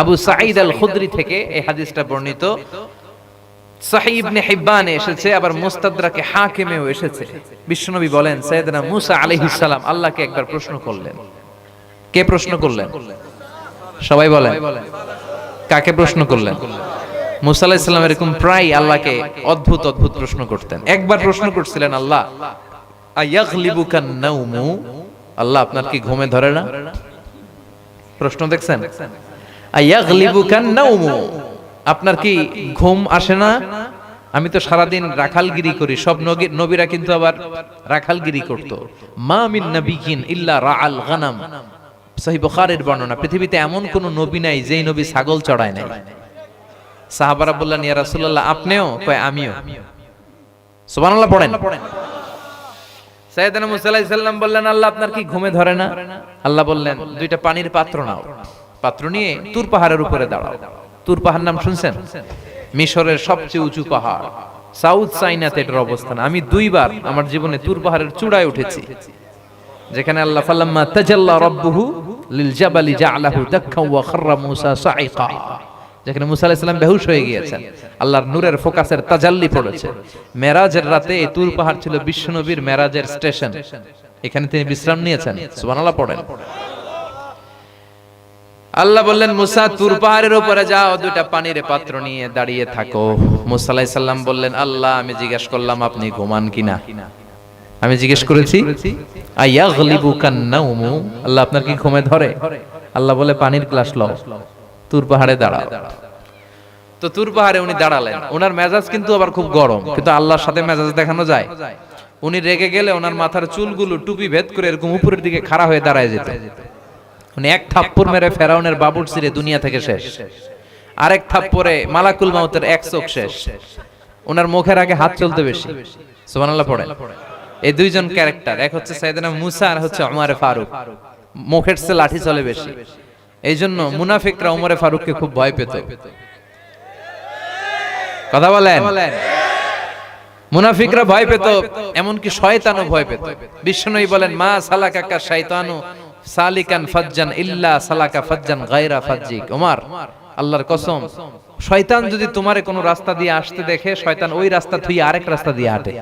আবু সাঈদ আল খুদরি থেকে এই হাদিসটা বর্ণিত। সাহি ইবনে হিব্বানে এসেছে, আবার মুস্তাদরাকে হাকিমেও এসেছে। বিশ্বনবী বলেন সৈয়দনা মুসা আলাইহিস সালাম আল্লাহকে একবার প্রশ্ন করলেন। কে প্রশ্ন করলেন? সবাই বলেন। কাকে প্রশ্ন করলেন? মুসা আলাইহিস এরকম প্রায় আল্লাহকে অদ্ভুত অদ্ভুত প্রশ্ন করতেন। একবার প্রশ্ন করছিলেন, আল্লাহ, আয়াগলিবুকা নাউমু আল্লাহ, আপনার কি ঘুমে ধরে না? প্রশ্ন দেখছেন? নাউমু আপনার কি ঘুম আসে না? আমি তো সারাদিন রাখালগিরি করি। সব নবীরা কিন্তু আবার রাখালগিরি করত। মা মিন নবিকিন ইল্লা রাআল গানাম। সহিহ বুখারীর বর্ণনা। পৃথিবীতে এমন কোন নবী নাই যেই নবী ছাগল চড়ায় নাই। সাহাবারা বললেন ইয়া রাসূলুল্লাহ আপনিও? কয় আমিও। সুবহানাল্লাহ পড়েন। সাইয়েদনা মুসা আলাইহিস সালাম বললেন আল্লাহ আপনার কি ঘুমে ধরে না? আল্লাহ বললেন দুইটা পানির পাত্র নাও। পাত্র নিয়ে তুর পাহাড়ের উপরে দাঁড়াও। তুর পাহাড় নাম শুনছেন? মিশরের সবচেয়ে উঁচু পাহাড়। সাউথ চাইনাতে এটার অবস্থান। আমি দুইবার আমার জীবনে তুর পাহাড়ের চূড়ায় উঠেছি। যেখানে আল্লাহ ফালাম্মা তাজাল্লা রাব্বুহু লিল জাবালি জাআলাহু দাক্কা ওয়া খাররা মূসা সাইকা যেখানে মুসা আলাইহিস সালাম বেহুশ হয়ে গিয়েছেন। আল্লাহর নূরের ফোকাসের তাজাল্লি পড়েছে। মেরাজের রাতে এই তুর পাহাড় ছিল বিশ্বনবীর মেরাজের স্টেশন। এখানে তিনি বিশ্রাম নিয়েছেন। সুবহানাল্লাহ পড়েন। আল্লাহ বললেন, মুসা, তুর পাহাড়ের উপরে যাও, দুইটা পানির পাত্র নিয়ে দাঁড়িয়ে থাকো। মুসা বললেন, আল্লাহ, আমি জিজ্ঞেস করলাম, আপনি ঘুমান কিনা? আমি জিজ্ঞেস করেছি আল্লাহ আপনার কি ঘুমে ধরে? আল্লাহ বলে, পানির লও, তুর পাহাড়ে দাঁড়াও। তো তুর পাহাড়ে উনি দাঁড়ালেন। ওনার মেজাজ কিন্তু আবার খুব গরম, কিন্তু আল্লাহর সাথে মেজাজ দেখানো যায়। উনি রেগে গেলে ওনার মাথার চুলগুলো টুপি ভেদ করে এরকম উপরের দিকে খাড়া হয়ে দাঁড়ায় যেত। উনি এক থাপ্পড় মেরে ফেরাউনের বাবুর সিরে দুনিয়া থেকে শেষ। আরেক থাপ্পড়ে মালাকুল মাউতের এক চোখ শেষ। ওনার মুখের আগে হাত চলতে বেশি। সুবহানাল্লাহ পড়ে এই দুইজন ক্যারেক্টার, এক হচ্ছে সাইয়েদনা মুসা আর হচ্ছে ওমর ফারুক। মুখের চেয়ে লাঠি চলে বেশি। এই জন্য মুনাফিকরা ওমরে ফারুককে খুব ভয় পেত। কথা বলেন? মুনাফিকরা ভয় পেত, এমনকি শয়তানও ভয় পেত। বিষ্ণুই বলেন, মা সালাকাকা শয়তানু সালিকান ফাজ্জান ইল্লা সালাকা ফাজ্জান গায়রা ফাজ্জিক। ওমর, আল্লাহর কসম, শয়তান যদি তোমারে কোনো রাস্তা দিয়ে আসতে দেখে, শয়তান ওই রাস্তা থুই আরেক রাস্তা দিয়ে হাঁটে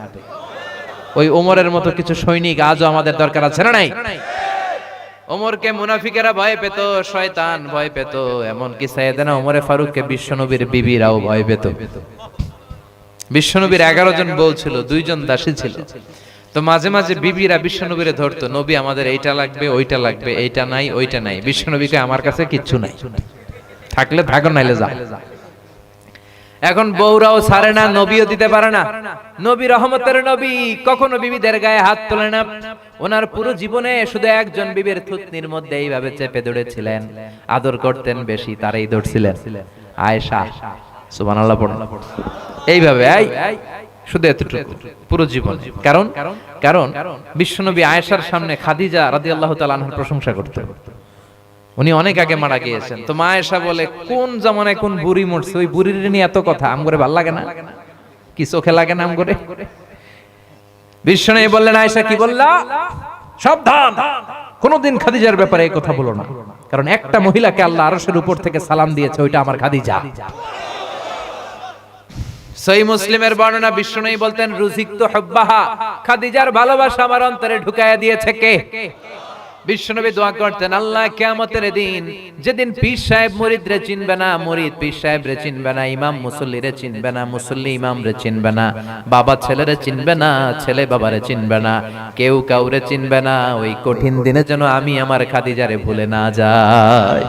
ওই ওমরের মতো কিছু সৈনিক আজও আমাদের দরকার আছে না নাই? ওমরকে মুনাফিকেরা ভয় পেত, শয়তান ভয় পেত, এমনকি সাইয়েদনা ওমরে ফারুককে বিশ্বনবীর বিবিরাও ভয় পেত। বিশ্বনবীর এগারো জন বউ ছিল, দুইজন দাসী ছিল। তো মাঝে মাঝে বিবিরা বিশ্বনবীরে ধরতো, নবী, আমাদের এইটা লাগবে, ওইটা লাগবে, এইটা নাই, ওইটা নাই। বিশ্বনবীকে আমার কাছে কিচ্ছু নাই। থাকলে থাকো, নাইলে যা এখন বউরাও ছাড়ে না, নবীও দিতে পারে না। নবী রহমতের নবী, কখনো বিবিদের গায়ে হাত তোলে না। ওনার পুরো জীবনে শুধু একজন বিবির থুতনির মধ্যে এইভাবে চেপে ধরেছিলেন আদর করতেন বেশি, তারাই ধরছিলেন আয়েশা, সুবহানাল্লাহ পড়ুন এইভাবে, এই শুধু এতটুকু, পুরো জীবন। কারণ? কারণ? বিশ্বনবী আয়েশার সামনে খাদিজা রাদিয়াল্লাহু তাআলা আনহার প্রশংসা করতেন উনি অনেক আগে মারা গিয়েছেন। তো মা এসা বলে, কোন জামানায় কোন বুড়ি মরছে? ওই বুড়ির নিয়ে এত কথা আম করে ভালো লাগে না? কি চোখে লাগে না আম করে বিষ্ণু বললেন, আয়েশা, কি বললা? সাবধান! কোনদিন খাদিজার ব্যাপারে এই কথা বলো না। কারণ একটা মহিলাকে আল্লাহ আরশের উপর থেকে সালাম দিয়েছে, ওইটা আমার খাদিজা। সই মুসলিমের বর্ণনা বিষ্ণু বলতেন রুজিক তো হব্বাহা। খাদিজার ভালোবাসা আমার অন্তরে ঢুকায়া দিয়েছে কে? বিশ্বনবী দোয়া করতেন, আল্লাহ কিয়ামতের দিন, যেদিন পীর সাহেব মুরিদ রে চিনবে না, মুরিদ পীর সাহেব রে চিনবে না, ইমাম মুসল্লি রে চিনবে না, মুসল্লি ইমাম রে চিনবে না, বাবা ছেলেরে চিনবে না, ছেলে বাবারে চিনবে না, কেউ কাউরে চিনবে না, ওই কঠিন দিনে যেন আমি আমার খাদিজারে ভুলে না যাই।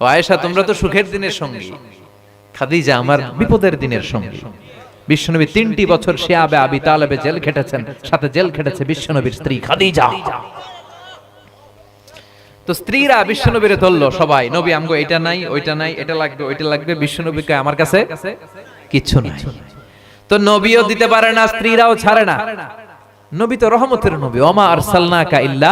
ও আয়েশা, তোমরা তো সুখের দিনের সঙ্গী। খাদিজা আমার বিপদের দিনের সঙ্গী। বিশ্বনবী তিনটি বছর সে আবে আবি তালেবে জেল খেটেছেন, সাথে জেল খেটেছে বিশ্বনবীর স্ত্রী খাদিজা। তো স্ত্রীরা বিশ্বনবীরে ধরলো সবাই, নবী, আমগো এটা নাই, ওইটা নাই, এটা লাগবে, ওইটা লাগবে। বিশ্বনবীকে আমার কাছে কিচ্ছু নাই। তো নবীও দিতে পারে না, স্ত্রীরাও ছাড়ে না। নবী তো রহমতের নবী, ওমা আরসালনাকা ইল্লা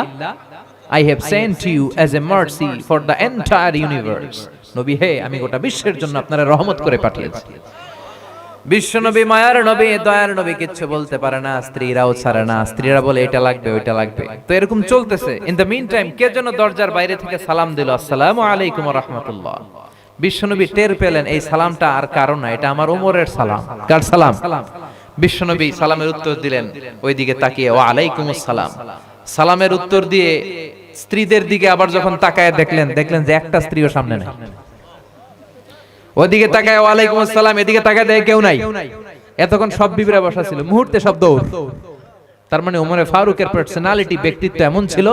I have sent you as a mercy for the entire universe নবী, হে, আমি গোটা বিশ্বের জন্য আপনারা রহমত করে পাঠিয়েছি। বিশ্বনবী, মায়ার নবী, দয়ার নবী কিচ্ছু বলতে পারে না, স্ত্রীরাও ছাড়ে না, স্ত্রীরা বলে, এটা লাগবে, ওইটা লাগবে। তো এরকম চলতেছে। ইন দ্য মিন টাইম কে যেন দরজার বাইরে থেকে সালাম দিল, আসসালামু আলাইকুম রহমতুল্লাহ। বিশ্বনবী টের পেলেন, এই সালামটা আর কারণ না, এটা আমার ওমরের সালাম। কার সালাম? বিশ্বনবী সালামের উত্তর দিলেন, ওইদিকে তাকিয়ে ও আলাইকুম সালাম সালামের উত্তর দিয়ে স্ত্রীদের দিকে আবার যখন তাকায় দেখলেন দেখলেন যে একটা স্ত্রীও সামনে নেই। ওদিকে তাকায়, ওয়ালাইকুম আসসালাম এদিকে তাকায় দেখে কেউ নাই। এতক্ষণ সব বিবিরা বসা ছিল, মুহূর্তে সব দৌড়। তার মানে ওমরে ফারুকের পার্সোনালিটি ব্যক্তিত্ব এমন ছিল,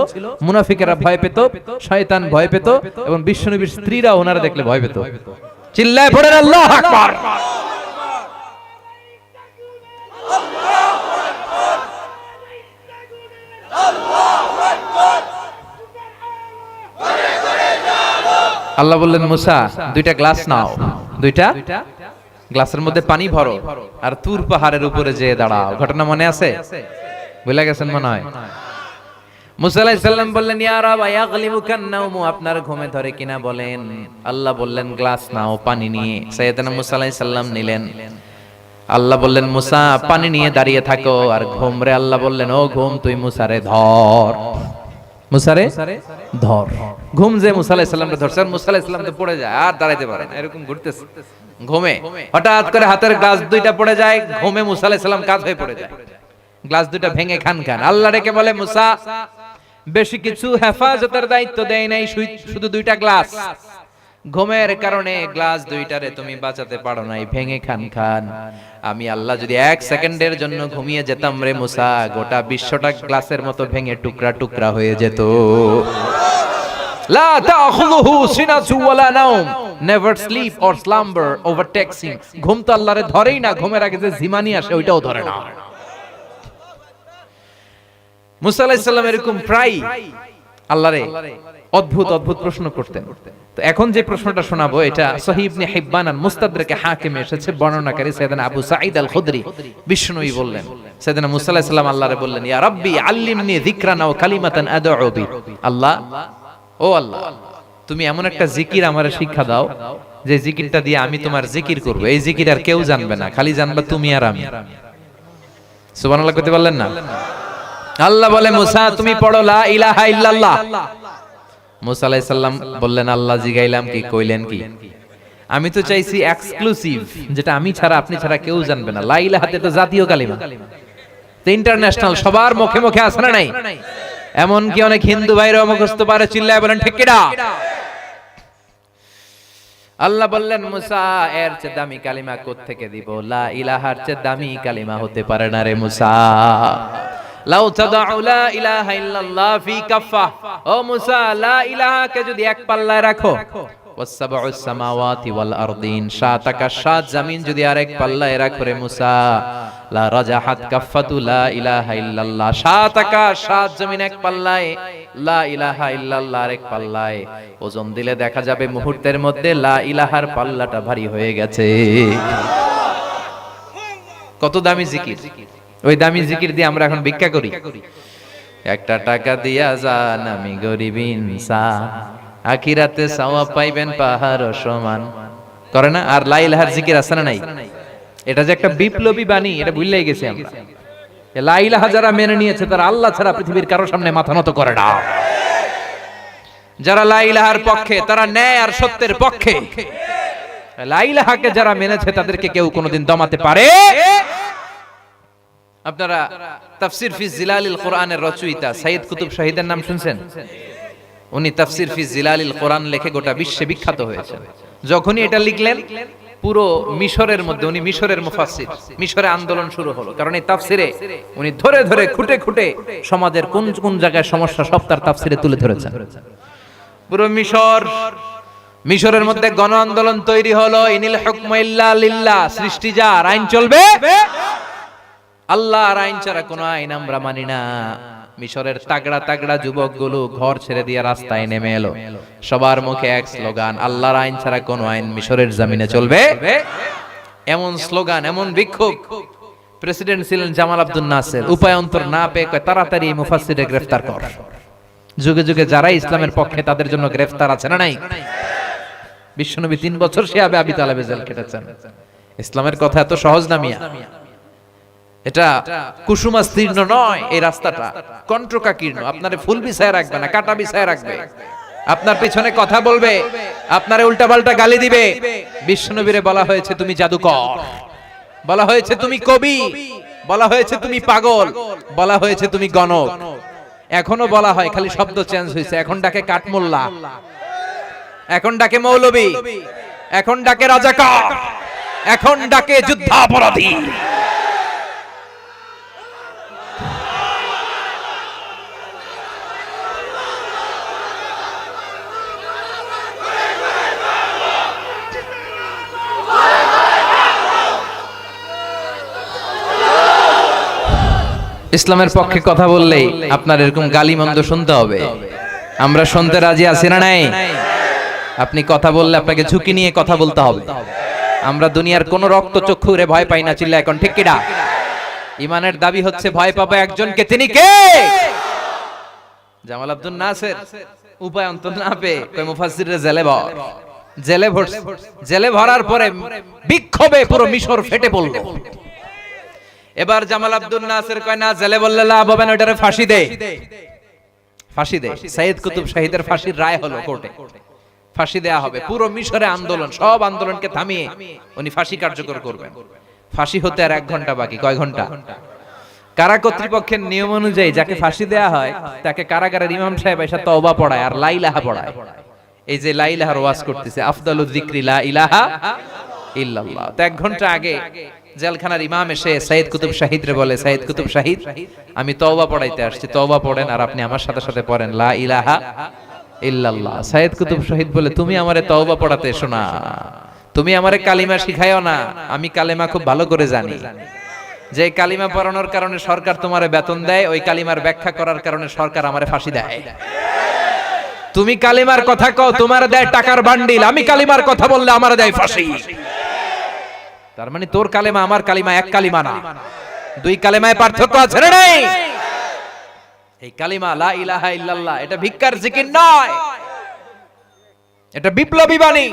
মুনাফিকেরা ভয় পেত, শয়তান ভয় পেত, এবং বিশ্বনবীর স্ত্রীরা ওনারা দেখলে ভয় পেত। চিল্লায় পড়েন, আল্লাহ আকবার! আল্লাহ বললেন মুসা দুইটা গ্লাস নাও। দুইটা? গ্লাসের মধ্যে পানি ভরো আর তুর পাহাড়ের উপরে যেয়ে দাঁড়াও। ঘটনা মনে আছে? বুঝলে গেছেন মনে হয়? মুসা আলাইহিস সালাম বললেন আপনার ঘুমে ধরে কিনা বলেন। আল্লাহ বললেন গ্লাস নাও পানি নিয়ে। সাইয়েদনা মুসা আলাইহিস সালাম নিলেন। আল্লাহ বললেন মুসা পানি নিয়ে দাঁড়িয়ে থাকো আর ঘুম রে আল্লাহ বললেন ও ঘুম তুই মুসারে ধর। মুসারে ধর। ঘুম যে মুসা ধরছে আর মুসা তো পড়ে যায় আর দাঁড়াইতে পারে না। এরকম ঘুরতেছে। ঘুমে। হঠাৎ করে হাতের গ্লাস দুইটা পড়ে যায় ঘুমে মুসা আলাইহিস কাজ হয়ে পড়ে যায়। গ্লাস দুইটা ভেঙে খান খান। আল্লাহ রেখে বলে মুসা বেশি কিছু হেফাজতের দায়িত্ব দেয় নাই শুধু দুইটা গ্লাস। ঘুমের কারণে গ্লাস দুইটারে তুমি বাঁচাতে পারো নাই, ভেঙে খান খান। আমি আল্লাহ যদি এক সেকেন্ডের জন্য ঘুমিয়ে যেতাম রে মুসা, গোটা বিশ্বটা গ্লাসের মতো ভেঙে টুকরা টুকরা হয়ে যেত। লা তাখুযুহু সিনাতু ওয়ালা নাওম, never sleep or slumber overtakes ঘুম তো আল্লাহরে ধরেই না, ঘুমের আগে যে জিমানি আসে ওইটাও ধরে না। মুসা আলাইহিস সালাম এরকম প্রায় আল্লাহরে অদ্ভুত অদ্ভুত প্রশ্ন করতেন। তো এখন যে প্রশ্নটা শোনাবো, এটা সহিহ ইবনে হিব্বান আর মুস্তাদরাকে হাকিমে এসেছে, বর্ণনাকারী সাইয়েদনা আবু সাঈদ আল খুদরি বিষ্ণুই বললেন। সাইয়েদনা মুসা সালাম আল্লাহরে বললেন, ইয়া রাব্বি, আল্লিমনি যিকরান ওয়া কালিমাতান আদউ বি। আল্লাহ, ও আল্লাহ, তুমি এমন একটা জিকির আমারে শিক্ষা দাও, যে জিকিরটা দিয়ে আমি তোমার জিকির করব। এই জিকির আর কেউ জানবে না, খালি জানবা তুমি আর আমি। সুবহানাল্লাহ করতে পারলেন না? আল্লাহ বলে, মুসা, তুমি পড়ো লা ইলাহা ইল্লাল্লাহ। মুসা আলাইহিস বললেন, আল্লাহ জিগাইলাম কি, কইলেন কি? আমি তো চাইছি এক্সক্লুসিভ যেটা আমি ছাড়া, আপনি ছাড়া কেউ জানবে না। লা ইলাহাতে তো জাতীয় কালিমা। তো ইন্টারন্যাশনাল সবার মুখে মুখে আছে না নাই? এমন কি অনেক হিন্দু ভাইরা মুখস্থ পারে, চিল্লায় বলেন, ঠিক আল্লাহ বললেন, মুসা, এর চেয়ে দামি কালিমা থেকে দিব? লা ইলাহার চেয়ে দামি কালিমা হতে পারে না রে মুসা। লাউ তাদাউ লা ইলাহা ইল্লাল্লাহ ফি কাফা ও মুসা, লা যদি এক পাল্লায় রাখো। ওয়াসসাবউ সামাওয়াতি ওয়াল আরদিন সাত আকাশ সাত জমিন যদি আরেক পাল্লায় রাখো রে মুসা। লা রাজাহাত কাফাতু লা ইলাহা ইল্লাল্লাহ। সাত আকাশ সাত জমিন এক পাল্লায়। লা ইলাহা ইল্লাল্লাহ আরেক পাল্লায়। ওজন দিলে দেখা যাবে মুহূর্তের মধ্যে লা ইলাহার পাল্লাটা ভারী হয়ে গেছে। কত দামি জিকির? ওই দামি জিকির দিয়ে আমরা এখন ভিক্ষা করি। একটা টাকা দিয়া যান আমি গরিব ইনসান আখিরাতে সাওয়া পাইবেন পাহাড় সমান। করে না? আর লাইলাহার জিকির আছে না নাই? এটা যে একটা বিপ্লবী বাণী এটা ভুললেই গেছি আমরা। এ লাইলাহা যারা মেনে নিয়েছে তারা আল্লাহ ছাড়া পৃথিবীর কারও সামনে মাথা নত করে না। যারা লাইলাহার পক্ষে তারা ন্যায় আর সত্যের পক্ষে। লাইলাহাকে যারা মেনেছে তাদেরকে কেউ কোনোদিন দমাতে পারে। আপনারা তাফসির ফি জিলালিল কোরআনের রচয়িতা সাইয়দ কুতুব শাহিদের নাম শুনছেন? উনি তাফসির ফি জিলালিল কোরআন লেখে গোটা বিশ্বে বিখ্যাত হয়েছেন। যখনই এটা লিখলেন, পুরো মিশরের মধ্যে, উনি মিশরের মুফাসসির, মিশরে আন্দোলন শুরু হলো। কারণ এই তাফসিরে উনি ধরে ধরে খুঁটে খুঁটে সমাজের কোন কোন জায়গায় সমস্যা সব তার তাফসিরে তুলে ধরেছেন। পুরো মিশর, মিশরের মধ্যে গণ আন্দোলন তৈরি হলো, ইনিল হুকম ইল্লা লিল্লাহ, সৃষ্টি যার, আইন চলবে? আল্লাহর আইন ছাড়া কোনো আইন আমরা মানি না। মিশরের তাগড়া তাগড়া যুবকগুলো ঘর ছেড়ে দিয়ে রাস্তায় নেমে এলো। সবার মুখে এক স্লোগান, আল্লাহর আইন ছাড়া কোনো আইন মিশরের জমিনে চলবে? এমন স্লোগান, এমন বিক্ষোভ। প্রেসিডেন্ট ছিলেন জামাল আব্দুল নাসের। উপায় অন্তর না পেয়ে কয়, তাড়াতাড়ি এই মুফাসসিরে গ্রেফতার কর। যুগে যুগে যারা ইসলামের পক্ষে তাদের জন্য গ্রেফতার আছে না নাই? বিশ্বনবী তিন বছর সে আবে আবি তালেবে জেল কেটেছেন। ইসলামের কথা এত সহজ না মিয়া। এটা কুসুমাস্তীর্ণ নয়, এই রাস্তাটা। কণ্টকাকীর্ণ আপনারে ফুল বিছায় রাখবে না, কাটা বিছায় রাখবে। আপনার পিছনে কথা বলবে, আপনারে উল্টাপাল্টা গালি দিবে। বিষ্ণুবীরে বলা হয়েছে, তুমি জাদুকর। বলা হয়েছে, তুমি কবি। বলা হয়েছে, তুমি পাগল। বলা হয়েছে, তুমি গণক। এখনও বলা হয়, খালি শব্দ চেঞ্জ হয়েছে। এখন ডাকে কাঠমোল্লা। এখন ডাকে মৌলবী। এখন ডাকে রাজাকার। এখন ডাকে যুদ্ধাপরাধী। ইসলামের পক্ষে কথা বললেই আপনার এরকম গালি মন্দ শুনতে হবে। আমরা শুনতে রাজি আছি না নাই? আপনি কথা বললে আপনাকে ঝুঁকি নিয়ে কথা বলতে হবে। আমরা দুনিয়ার কোন রক্ত চক্ষুরে ভয় পাই না চিল্লা এখন ঠিক কিনা ইমানের দাবি হচ্ছে ভয় পাবে একজনকে তিনি কে? জামাল আব্দুল নাসের উপায় অন্ত না পেয়ে কয় মুফাসসিরে জেলে ভর। জেলে ভর। জেলে ভরার পরে বিক্ষোভে পুরো মিশর ফেটে পড়ল। এবার জামাল আব্দুল নাসের কয়, না, জেলে বললে লাভ হবে না ওটারে ফাঁসি দে। ফাঁসি দে। সাইদ কুতুব শাহিদের ফাঁসির রায় হলো কোর্টে। ফাঁসি দেয়া হবে। পুরো মিশরে আন্দোলন, সব আন্দোলনকে থামিয়ে উনি ফাঁসি কার্যকর করবেন। ফাঁসি হতে আর এক ঘণ্টা বাকি, কয় ঘণ্টা কারা কর্তৃপক্ষের নিয়ম অনুযায়ী যাকে ফাঁসি দেয়া হয়, তাকে কারাগারের ইমাম সাহেব এসে তওবা পড়ায় আর লাইলাহা পড়ায়। এই যে লাইলাহার ওয়াজ করতেছে আফদালুল যিকরি লা ইলাহা ইল্লাল্লাহ। তো এক ঘণ্টা আগে জেলখানার ইমাম এসে সাইদ কুতুব শাহিদ রে বলে সাইদ কুতুব শাহিদ, আমি তওবা পড়াইতে আসছি। তওবা পড়েন আর আপনি আমার সাথে সাথে পড়েন। লা ইলাহা ইল্লাল্লাহ। সাইদ কুতুব শহীদ বলে, তুমি আমারে তওবা পড়াতে এসো না। তুমি আমারে কালিমা শিখাইও না। আমি কালিমা খুব ভালো করে জানি। যে কালিমা পড়ানোর কারণে সরকার তোমারে বেতন দেয়, ওই কালিমার ব্যাখ্যা করার কারণে সরকার আমারে ফাঁসি দেয়। তুমি কালিমার কথা কও, তোমার দেয় টাকার বান্ডিল। আমি কালিমার কথা বললে আমার দেয় ফাঁসি। তার মানে তোর কালেমা, আমার কালিমা, এক কালিমা না। দুই কালেমায় পার্থক্য আছে না নেই? এই কালিমা, লা ইলাহা ইল্লাল্লাহ, এটা ভিক্ষার জিকির নয়। এটা বিপ্লবী বাণী।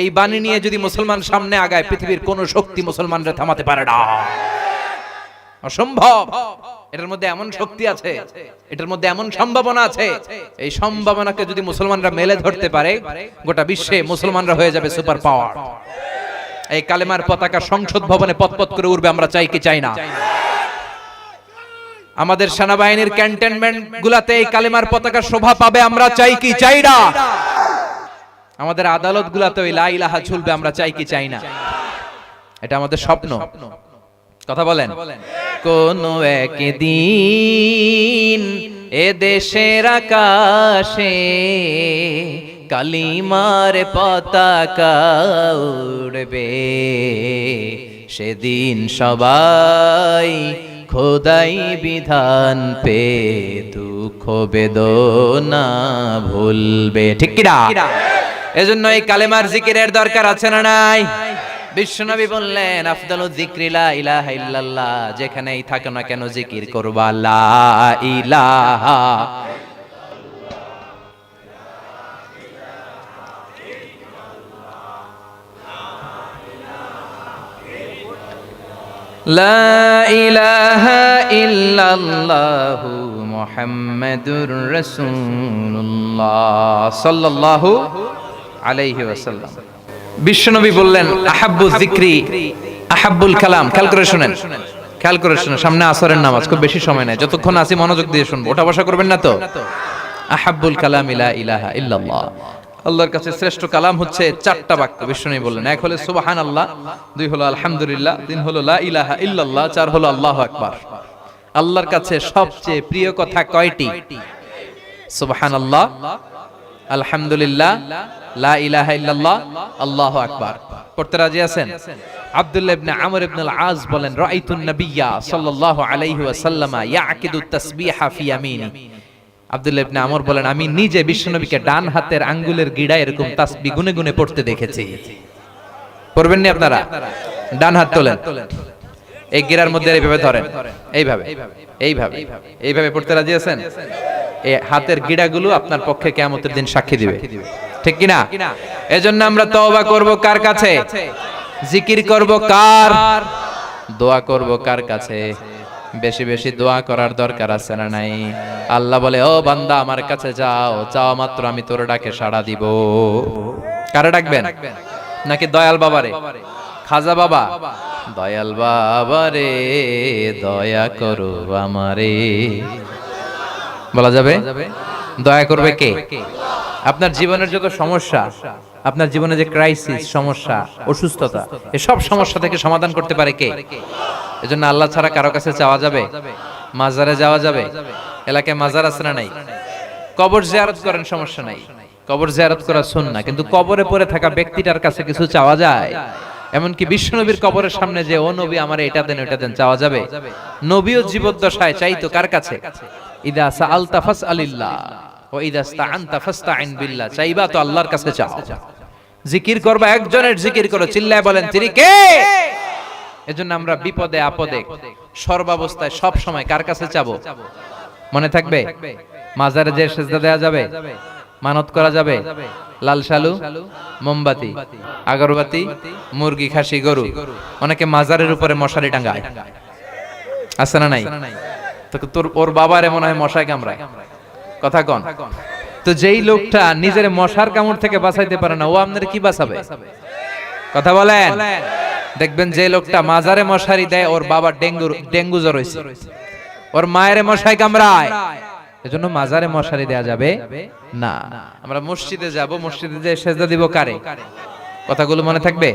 এই বাণী নিয়ে যদি মুসলমান সামনে আগায়, পৃথিবীর কোন শক্তি মুসলমানরা থামাতে পারে না। অসম্ভব। এটার মধ্যে এমন শক্তি আছে, এটার মধ্যে এমন সম্ভাবনা আছে। এই সম্ভাবনাকে যদি মুসলমানরা মেলে ধরতে পারে, গোটা বিশ্বে মুসলমানরা হয়ে যাবে সুপার পাওয়ার। এই কালেমার পতাকা সংসদ ভবনে পতপত করে উঠবে আমরা চাই কি চাই না। আমাদের সেনাবাহিনীর ক্যান্টনমেন্ট গুলাতে এই কালেমার পতাকা শোভা পাবে, আমরা চাই কি চাই না। আমাদের আদালত গুলাতে ওই লা ইলাহা ঝুলবে, আমরা চাই কি চাই না। এটা আমাদের স্বপ্ন। কথা বলেন। কোন একদিন এ দেশের আকাশে কালিমার পতাকা উড়বে। সেদিন সবাই খোদাই বিধান পে দুঃখ বেদনা ভুলবে। ঠিক কিনা? এজন্য এই কালেমার জিকিরের দরকার আছে না নাই? বিশ্বনবী বললেন, আফদালু যিকরি লা ইলাহা ইল্লাল্লাহ, যেখানেই থাকো না কেন জিকির করবা লা ইলাহা লা ইলাহা ইল্লাল্লাহু আলাইহি বিশ্বনবী বললেন, আহাব্বু যিকরি, আহাব্বুল কালাম। খেয়াল করে শুনেন, খেয়াল করে শুনেন, সামনে আসরের নামাজ, খুব বেশি সময় নেই যতক্ষণ আসি মনোযোগ দিয়ে শুনব, ওটা বসা করবেন না তো? আহাব্বুল কালাম ইলা ইলাহা ইল্লাল্লাহ। আল্লাহর কাছে শ্রেষ্ঠ কালাম হচ্ছে চারটা বাক্য। বিষ্ণু বললেন, এক হলো সুবাহান আল্লাহ দুই হলো আলহামদুলিল্লাহ, তিন হলো ইলাহা ইল্লাল্লাহ, চার হলো আল্লাহু আকবার। আল্লাহর কাছে সবচেয়ে প্রিয় কথা কয়টি? সুবাহান আল্লাহ আলহামদুলিল্লাহ, লা ইলাহা ইল্লাল্লাহ, আল্লাহু আকবার। পড়তে রাজি আছেন? আব্দুল্লাহ ইবনে আমর ইবনে আল আজ বলেন রাআইতুন নাবিয়্যা সাল্লাল্লাহু আলাইহি ওয়াসাল্লাম ইয়াকিদু তাসবিহা ফি ইয়ামিনি। ইবনে আমর বলেন, আমি নিজে বিশ্বনবীকে ডান হাতের আঙ্গুলের গিড়া এরকম তাসবিহ গুনে গুনে পড়তে দেখেছি। পড়বেন নি আপনারা? ডান হাত তোলেন। এই গিরার মধ্যে এইভাবে ধরেন। এইভাবে। এইভাবে। এইভাবে পড়তে রাজি আছেন? এই হাতের গিড়াগুলো আপনার পক্ষে কেয়ামতের দিন সাক্ষী দিবে। ঠিক কিনা এজন্য আমরা তওবা করব কার কাছে? জিকির করব কার? দোয়া করব কার কাছে? বেশি বেশি দোয়া করার দরকার আছে না নাই? আল্লাহ বলে, ও বান্দা, আমার কাছে যাও। চাও মাত্র আমি তোর ডাকে সাড়া দিব। কারে ডাকবেন? নাকি দয়াল বাবারে? খাজা বাবা? দয়াল বাবারে, দয়া করো আমারে। বলা যাবে? দয়া করবে কে? আপনার জীবনের যত সমস্যা, আপনার জীবনে যে ক্রাইসিস সমস্যা, অসুস্থতা, এসব সমস্যা থেকে সমাধান করতে পারে কে? এজন্য আল্লাহ ছাড়া কারও কাছে চাওয়া যাবে? মাজারে যাওয়া যাবে? এলাকায় মাজার আছে না নাই? কবর জিয়ারত করেন, সমস্যা নাই। কবর জিয়ারত করা না কিন্তু কবরে পড়ে থাকা ব্যক্তিটার কাছে কিছু চাওয়া যায়? এমনকি বিশ্বনবীর কবরের সামনে যে, ও নবী, আমার এটা দেন ওটা দেন, চাওয়া যাবে? নবীও জীবদ্দশায় চাইতো কার কাছে? ইদা সাআলতা ফাসআলিল্লাহ ও ইদা ইস্তাআনতা ফাস্তাইন বিল্লাহ। চাইবা তো আল্লাহর কাছে চাও জিকির করবা, একজনের জিকির করো, চিল্লায় বলেন, তিনি কে? এজন্য আমরা বিপদে আপদে, সর্বাবস্থায় সব সময় কার কাছে চাবো? মনে থাকবে? মাজারে যে সেজদা দেয়া যাবে, মানত করা যাবে? লাল শালু, মোমবাতি, আগরবাতি, মুরগি, খাসি, গরু। অনেকে মাজারের উপরে মশারি টাঙ্গায় আছে না নাই? তোর, ওর বাবার মনে হয় মশায় কামড়ায়। কথা কন। তো যেই লোকটা নিজের মশার কামড় থেকে বাঁচাইতে পারে না, ও আপনার কি বাঁচাবে? কথা বলেন। দেখবেন যে লোকটা মাজারে মশারি দেয়, ওর বাবা ডেঙ্গু ডেঙ্গু জ্বর হয়েছে ওর মায়ের মশাই কামড়ায়। এজন্য মাজারে মশারি দেয়া যাবে না। আমরা মসজিদে যাব, মসজিদে যে সেজদা দিব কারে? কথাগুলো মনে থাকবে?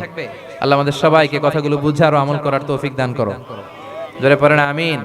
আল্লাহ আমাদের সবাইকে কথাগুলো বুঝার ও আমল করার তৌফিক দান করো। জোরে পড়েন আমিন।